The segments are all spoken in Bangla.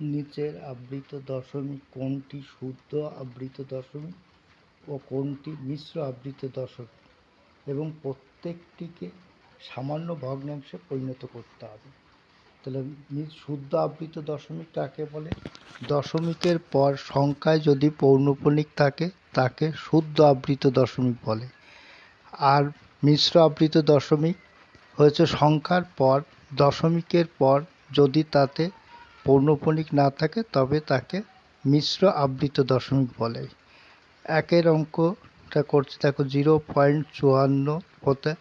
নিচের আবৃত দশমিক কোনটি শুদ্ধ আবৃত দশমিক ও কোনটি মিশ্র আবৃত দশমিক এবং প্রত্যেকটিকে সামান্য ভগ্নাংশে পরিণত করতে হবে। তাহলে শুদ্ধ আবৃত দশমিক কাকে বলে? দশমিকের পর সংখ্যায় যদি পৌনঃপুনিক থাকে, তাকে শুদ্ধ আবৃত দশমিক বলে। আর মিশ্র আবৃত দশমিক হয়েছে সংখ্যার পর, দশমিকের পর যদি তাতে পৌনঃপুনিক না থাকে, তবে তাকে মিশ্র আবৃত দশমিক বলে। একের অঙ্কটা করছে, দেখো, জিরো পয়েন্ট চুয়ান্ন হতে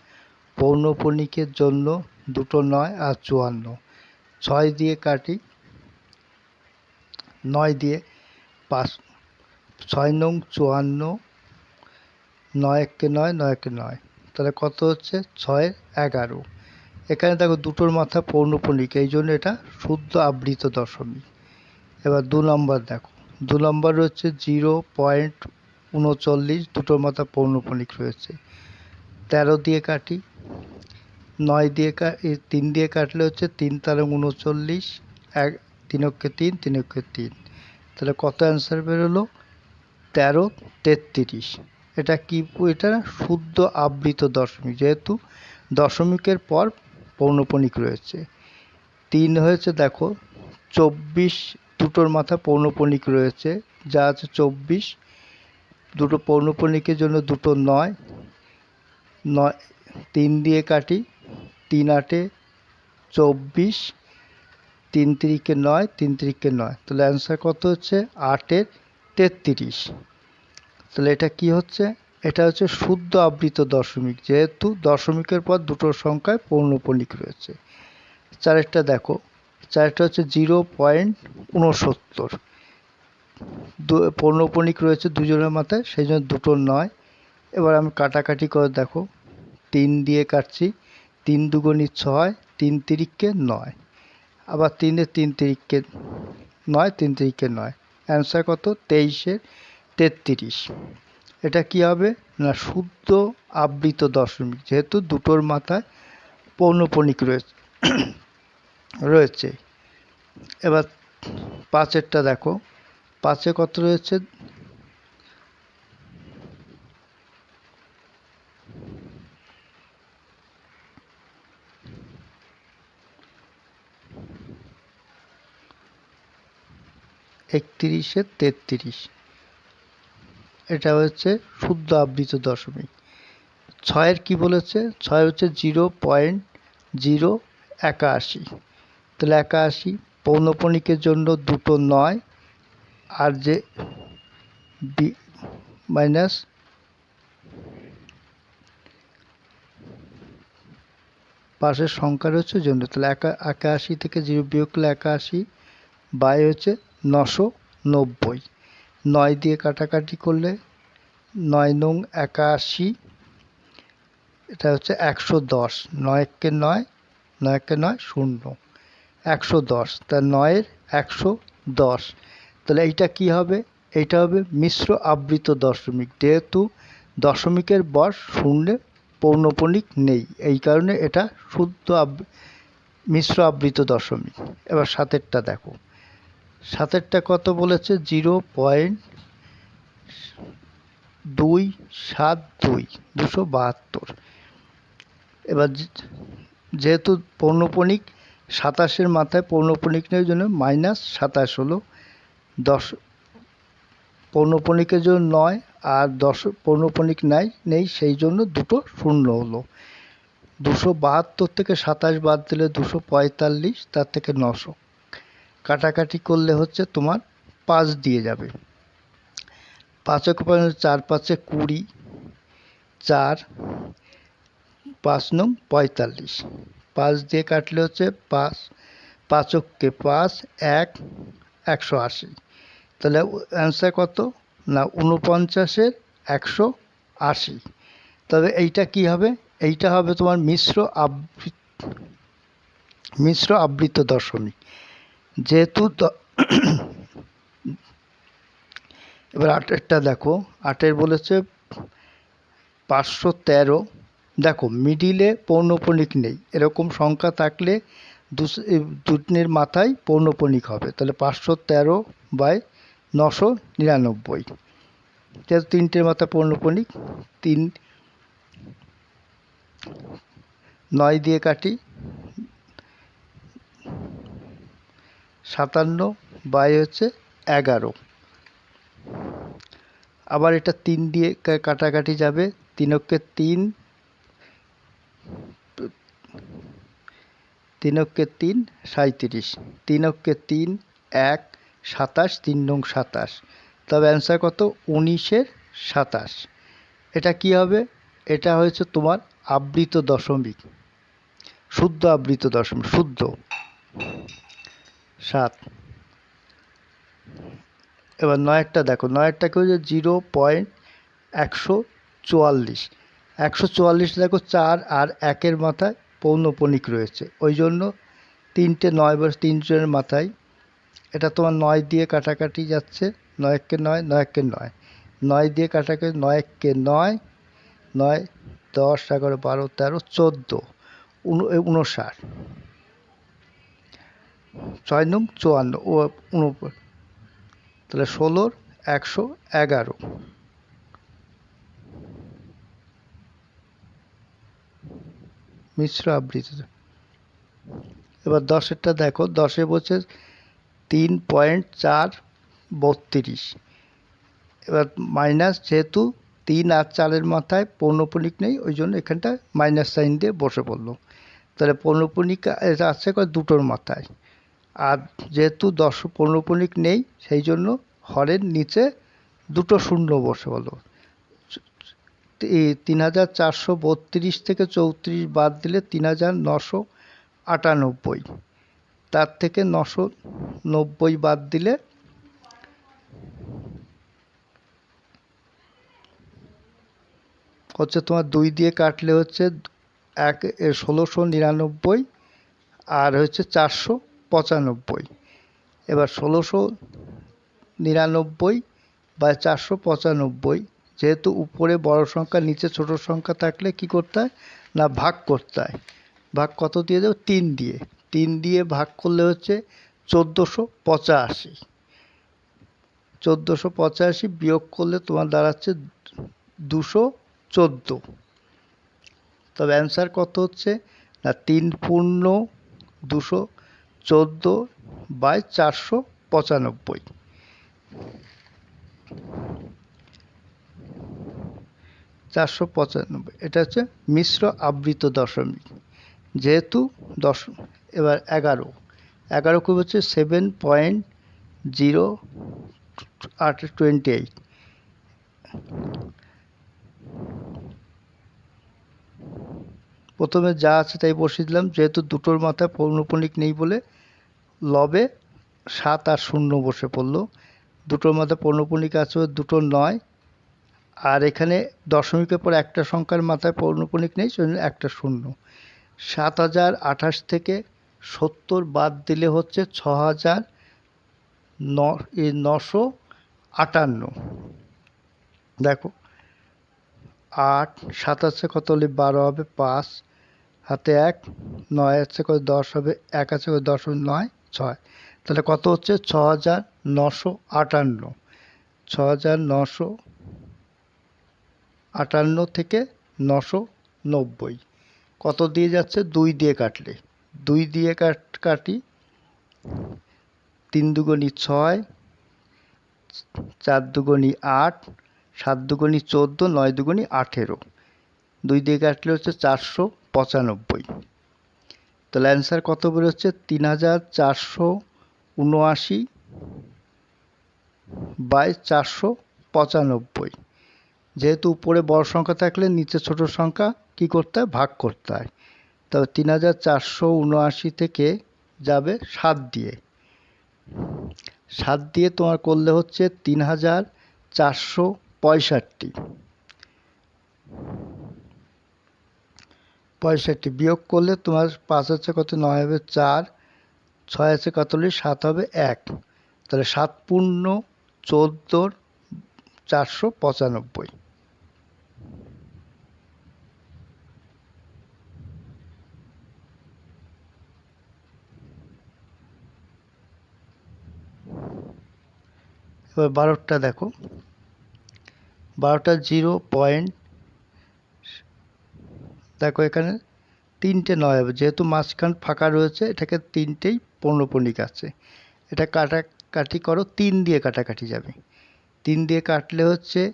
পৌনঃপুনিকের জন্য দুটো নয় আর চুয়ান্ন। ছয় দিয়ে কাটি, নয় দিয়ে পাঁচ, ছয় নং চুয়ান্ন, নয় একে নয় নয় একে নয়। তাহলে কত হচ্ছে? ছয় এগারো। এখানে দেখো দুটোর মাথা পৌনঃপুনিক এই জন্য এটা শুদ্ধ আবৃত দশমিক এবার দু নম্বর দেখো, দু নম্বর হচ্ছে জিরো পয়েন্ট উনচল্লিশ, দুটোর মাথা পৌনঃপুনিক রয়েছে। তেরো দিয়ে কাটি, নয় দিয়ে কা- তিন দিয়ে কাটলে হচ্ছে তিন তার উনচল্লিশ, এক, তিন অক্ষে তিন তিন অক্ষে তিন। তাহলে কত অ্যান্সার বেরোলো? তেরো, তেত্রিশ। এটা কি, এটা শুদ্ধ আবৃত দশমিক, যেহেতু দশমিকের পর পৌনঃপুনিক রয়েছে। তিন হয়েছে দেখো, চব্বিশ দুটোর মাথা পৌনঃপুনিক রয়েছে। যা আছে চব্বিশ, দুটো পৌনঃপুনিকের জন্য দুটো নয়। নয়, তিন দিয়ে কাটি, তিন আটে চব্বিশ, তিন তিরিকে নয়, তিন তিরিকে নয়। তাহলে অ্যান্সার কত হচ্ছে? আটের তেত্রিশ। তাহলে এটা কি হচ্ছে? এটা হচ্ছে শুদ্ধ আবৃত দশমিক, যেহেতু দশমিকের পর দুটো সংখ্যায় পৌনঃপুনিক রয়েছে। চারেরটা দেখো চারেরটা হচ্ছে জিরো পয়েন্ট উনসত্তর পৌনঃপুনিক রয়েছে দুজনের মাথায়, সেই জন্য দুটো নয়। এবার আমি কাটাকাটি করে দেখো, তিন দিয়ে কাটছি, তিন দুগুণি ছয়, তিন তিরিককে নয়। আবার তিনে তিন তিরিককে নয়, তিন তিরিককে নয়। অ্যান্সার কত? তেইশের তেত্রিশ। এটা কি হবে? না, শুদ্ধ আবৃত দশমিক, যেহেতু দুটোর মাথায় পৌনঃপুনিক রয়েছে রয়েছে। এবার পাঁচেরটা দেখো। পাঁচে কত রয়েছে? একত্রিশে তেত্রিশ। এটা হচ্ছে শুদ্ধ আবৃত দশমিক। ছয়ের কি বলেছে? ছয় হচ্ছে জিরো পয়েন্ট জিরো একাশি। তাহলে একাশি পৌনঃপুনিকের জন্য দুটো নয়, আর যে বি মাইনাস পাশের সংখ্যা রয়েছে জন্য। তাহলে একা, একাশি থেকে জিরো বিয়োগ করলে একাশি, বাই হচ্ছে নশো নব্বই। নয় দিয়ে কাটাকাটি করলে নয় নং একাশি, এটা হচ্ছে একশো দশ। নয়কে নয় নয়কে নয় শূন্য। একশো দশ, তা নয়ের একশো দশ। তাহলে এইটা কি হবে? এইটা হবে মিশ্র আবৃত দশমিক। যেহেতু দশমিকের বর শূন্যে পৌনঃপুনিক নেই, এই কারণে এটা শুদ্ধ আব মিশ্র আবৃত দশমিক। এবার সাতেরটা দেখো। সাতেরটা কত বলেছে? জিরো পয়েন্ট দুই সাত দুই, দুশো বাহাত্তর। এবার যেহেতু পৌনঃপুনিক, সাতাশের মাথায় পৌনঃপুনিক নেই জন্য মাইনাস সাতাশ হলো দশ। পৌনঃপুনিকের জন্য নয়, আর দশ, পৌনঃপুনিক নাই, নেই, সেই জন্য দুটো শূন্য হলো। দুশো বাহাত্তর থেকে সাতাশ বাদ দিলে দুশো পঁয়তাল্লিশ, তার থেকে নশো। কাটাকাটি করলে হচ্ছে তোমার পাঁচ দিয়ে যাবে। পাঁচক চার, পাঁচে কুড়ি, চার, পাঁচ নং পঁয়তাল্লিশ। পাঁচ দিয়ে কাটলে হচ্ছে পাঁচ পাঁচককে পাঁচ, এক, একশো আশি। তাহলে অ্যান্সার কত? না উনপঞ্চাশের একশো আশি। তবে এইটা কি হবে? এইটা হবে তোমার মিশ্র আবৃত মিশ্র আবৃত দশমিক। যেহেতু এবার আটেরটা দেখো, আটের বলেছে পাঁচশো তেরো। দেখো, মিডিলে পৌনঃপুনিক নেই, এরকম সংখ্যা থাকলে দুটির মাথায় পৌনপণিক হবে, তাহলে পাঁচশো তেরো বাই নশো নিরানব্বই। যেহেতু তিনটের মাথা পৌনপণিক তিন, নয় দিয়ে কাটি সাতান্ন, বাই হচ্ছে এগারো। আবার এটা তিন দিয়ে কাটাকাটি যাবে, তিনকে তিন তিনকে তিন, সাঁইত্রিশ। তিনকে তিন, এক, সাতাশ, তিন নং সাতাশ। তবে অ্যান্সার কত? উনিশের সাতাশ। এটা কি হবে? এটা হয়েছে তোমার আবৃত দশমিক। শুদ্ধ আবৃত দশমিক, শুদ্ধ। সাত। এবার নয়েরটা দেখো নয়েরটাকে যে জিরো পয়েন্ট একশো চুয়াল্লিশ। একশো চুয়াল্লিশ দেখো, চার আর একের মাথায় পৌনপণিক রয়েছে। ওই জন্য তিনটে নয় বা তিনজনের মাথায়। এটা তোমার নয় দিয়ে কাটাকাটি যাচ্ছে নয়কে নয় নয়কে নয়। নয় দিয়ে কাটাকাটি নয়কে নয় নয়, দশ, এগারো, বারো, তেরো, চোদ্দ উনষাট। ছয় নং চুয়ান্ন, ও উনপর তাহলে ষোলোর একশো এগারো। মিশ্র আবৃত্তি। এবার দশেরটা দেখো, দশে বলছে তিন পয়েন্ট চার বত্রিশ। এবার মাইনাস যেহেতু তিন আর চারের মাথায় পৌনপুনিক নেই, ওই জন্য এখানটা মাইনাস সাইন দিয়ে বসে পড়ল। তাহলে পৌনপুনিক আছে দুটোর মাথায়। আর যেহেতু দশ পৌনপুনিক নেই, সেই জন্য হরের নিচে দুটো শূন্য বসে হলো তিন হাজার চারশো বত্রিশ থেকে চৌত্রিশ বাদ দিলে তিন হাজার নশো আটানব্বই। তার থেকে নশো নব্বই বাদ দিলে হচ্ছে তোমার দুই দিয়ে কাটলে হচ্ছে এক ষোলোশো নিরানব্বই আর হচ্ছে চারশো পঁচানব্বই। এবার ষোলোশো নিরানব্বই বা চারশো পঁচানব্বই, যেহেতু উপরে বড় সংখ্যা, নিচে ছোট সংখ্যা থাকলে কি করতে হয়? না, ভাগ করতে হয়। ভাগ কত দিয়ে দেবো? তিন দিয়ে। তিন দিয়ে ভাগ করলে হচ্ছে চোদ্দোশো পঁচাশি। চোদ্দোশো পঁচাশি বিয়োগ করলে তোমার দাঁড়াচ্ছে দুশো চোদ্দ। তবে অ্যান্সার কত হচ্ছে? না, তিন পূর্ণ দুশো চোদ্দ বাই চারশো পঁচানব্বই। চারশো পঁচানব্বই, এটা হচ্ছে মিশ্র আবৃত দশমিক। যেহেতু দশ, এবার এগারো। এগারো খুব হচ্ছে সেভেন পয়েন্ট জিরো আট টোয়েন্টি এইট। প্রথমে যা আছে তাই বসিয়ে দিলাম। যেহেতু দুটোর মাথায় পৌনপুনিক নেই বলে লবে সাত আর শূন্য বসে পড়ল। দুটোর মাথায় পৌনপুনিক আছে, দুটো নয়। আর এখানে দশমিকের পর একটা সংখ্যার মাথায় পৌনপুনিক নেই, সেজন্য একটা শূন্য। সাত হাজার আঠাশ থেকে সত্তর বাদ দিলে হচ্ছে ছ হাজার নশো আটান্ন। দেখো, আট, সাতাশে কত হলে বারো হবে? পাঁচ। হাতে এক, নয় আছে কত দশ হবে? এক আছে কত দশ হবে? নয়, ছয়। তাহলে কত হচ্ছে? ছ হাজার নশো আটান্ন। ছ হাজার নশো আটান্ন থেকে নশো নব্বই। কত দিয়ে যাচ্ছে? দুই দিয়ে কাটলে। দুই দিয়ে কাট, কাটি তিন দুগুণি ছয়, চার দুগুণি আট, সাত দুগুণি চোদ্দ, নয় দুগুণি আঠেরো। দুই দিয়ে কাটলে হচ্ছে চারশো পঁচানব্বই। তাহলে অ্যান্সার কত বেরোচ্ছে? তিন হাজার চারশো উনআশি বাই চারশো পঁচানব্বই। যেহেতু উপরে বড় সংখ্যা থাকলে নিচে ছোট সংখ্যা কি করতে হয়? ভাগ করতে হয়। তবে তিন হাজার চারশো উনআশি থেকে যাবে সাত দিয়ে। সাত দিয়ে তোমার করলে হচ্ছে তিন হাজার চারশো পঁয়ষট্টি। পঁয়ষট্টি বিয়োগ করলে তোমার পাঁচ হচ্ছে কত? নয় হবে চার। ছয় আছে কাতলি? সাত হবে এক। তাহলে সাত পূর্ণ চোদ্দোর চারশো পঁচানব্বই। এবার বারোটা দেখো। বারোটা জিরো পয়েন্ট দেখো এখানে তিনটে নয় হবে। যেহেতু মাঝখান ফাঁকা রয়েছে, এটাকে তিনটেই পৌনপণিক আছে। এটা কাটাকাটি করো, তিন দিয়ে কাটাকাটি যাবে। তিন দিয়ে কাটলে হচ্ছে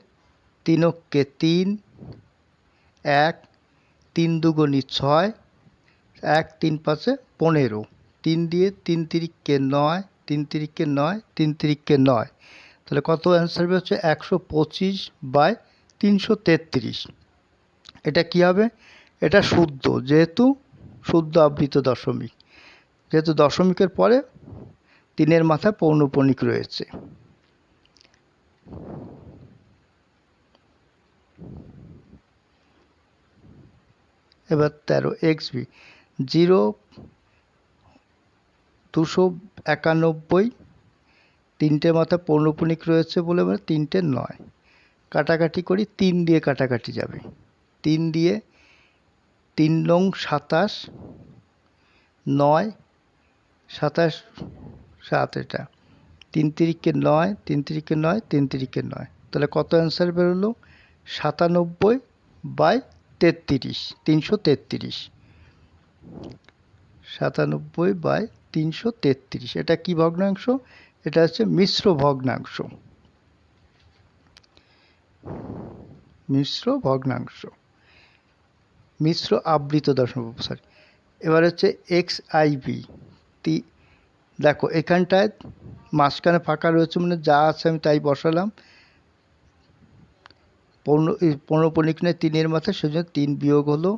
তিনককে তিন, এক, তিন দুগুণি ছয়, এক, তিন পাঁচে পনেরো। তিন দিয়ে তিন তিরিককে নয়, তিন তিরিককে নয়, তিন তিরিককে নয়। তাহলে কত অ্যান্সার হবে? হচ্ছে একশো পঁচিশ বাই তিনশো তেত্রিশ। এটা কি হবে? এটা শুদ্ধ, যেহেতু শুদ্ধ আবৃত দশমিক। যেহেতু দশমিকের পরে তিনের মাথায় পৌনপণিক রয়েছে। এবার তেরো, এক্স বি। জিরো, দুশো একানব্বই, তিনটে মাথায় পৌনপণিক রয়েছে বলে মানে তিনটে নয়। কাটাকাটি করি, তিন দিয়ে কাটাকাটি যাবে। তিন দিয়ে তিন নং সাতাশ, নয়, সাতাশ, সাত এটা। তিন তিরিকে নয়, তিন তিরিকে নয়, তিন তিরিকে নয়। তাহলে কত অ্যান্সার বেরোলো? সাতানব্বই বাই তেত্রিশ, তিনশো তেত্রিশ। সাতানব্বই বাই তিনশো তেত্রিশ। এটা কি ভগ্নাংশ? এটা হচ্ছে মিশ্র ভগ্নাংশ। মিশ্র ভগ্নাংশ। মিশ্র আবৃত দশমিক সরি এবার হচ্ছে এক্স আইবি তি দেখো, এখানটায় মাঝখানে ফাঁকা রয়েছে মানে যা আছে আমি তাই বসালাম। পনেরো পনেরো নেই তিনের মাথায়, সেজন্য তিন বিয়োগ হলো,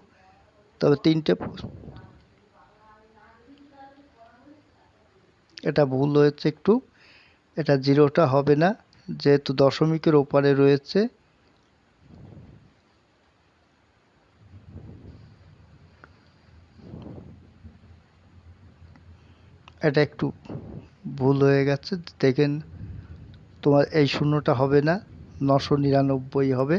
তবে তিনটে এটা ভুল হয়েছে একটু। এটা জিরোটা হবে না, যেহেতু দশমিকের ওপারে রয়েছে। এটা একটু ভুল হয়ে গেছে। দেখেন, তোমার এই শূন্যটা হবে না, নশো নিরানব্বই হবে।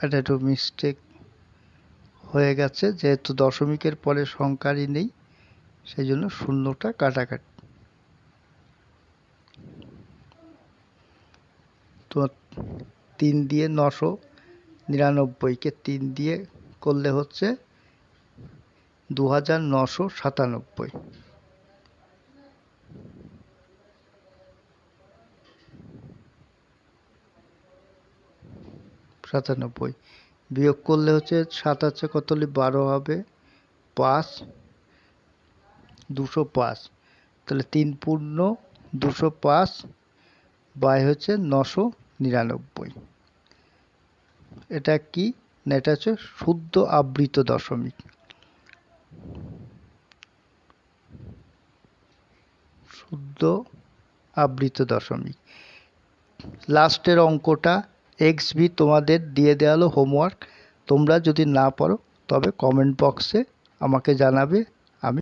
এটা একটু মিস্টেক হয়ে গেছে, যেহেতু দশমিকের পরে সংখ্যারই নেই, সেই জন্য শূন্যটা কাটাকাটি। তিন দিয়ে নশো নিরানব্বইকে তিন দিয়ে করলে হচ্ছে দু হাজার নশো সাতানব্বই। সাতানব্বই। বিয়োগ করলে হচ্ছে সাত আছে কত হলে বারো হবে? পাঁচ। দুশো পাঁচ। তাহলে তিন পূর্ণ দুশো পাঁচ, বাই হচ্ছে নশো নিরানব্বই। এটা কি? না, এটা হচ্ছে শুদ্ধ আবৃত দশমিক। শুদ্ধ আবৃত দশমিক। লাস্টের অঙ্কটা এক্স ভি তোমাদের দিয়ে দেওয়া হলো হোমওয়ার্ক। তোমরা যদি না পারো, তবে কমেন্ট বক্সে আমাকে জানাবে।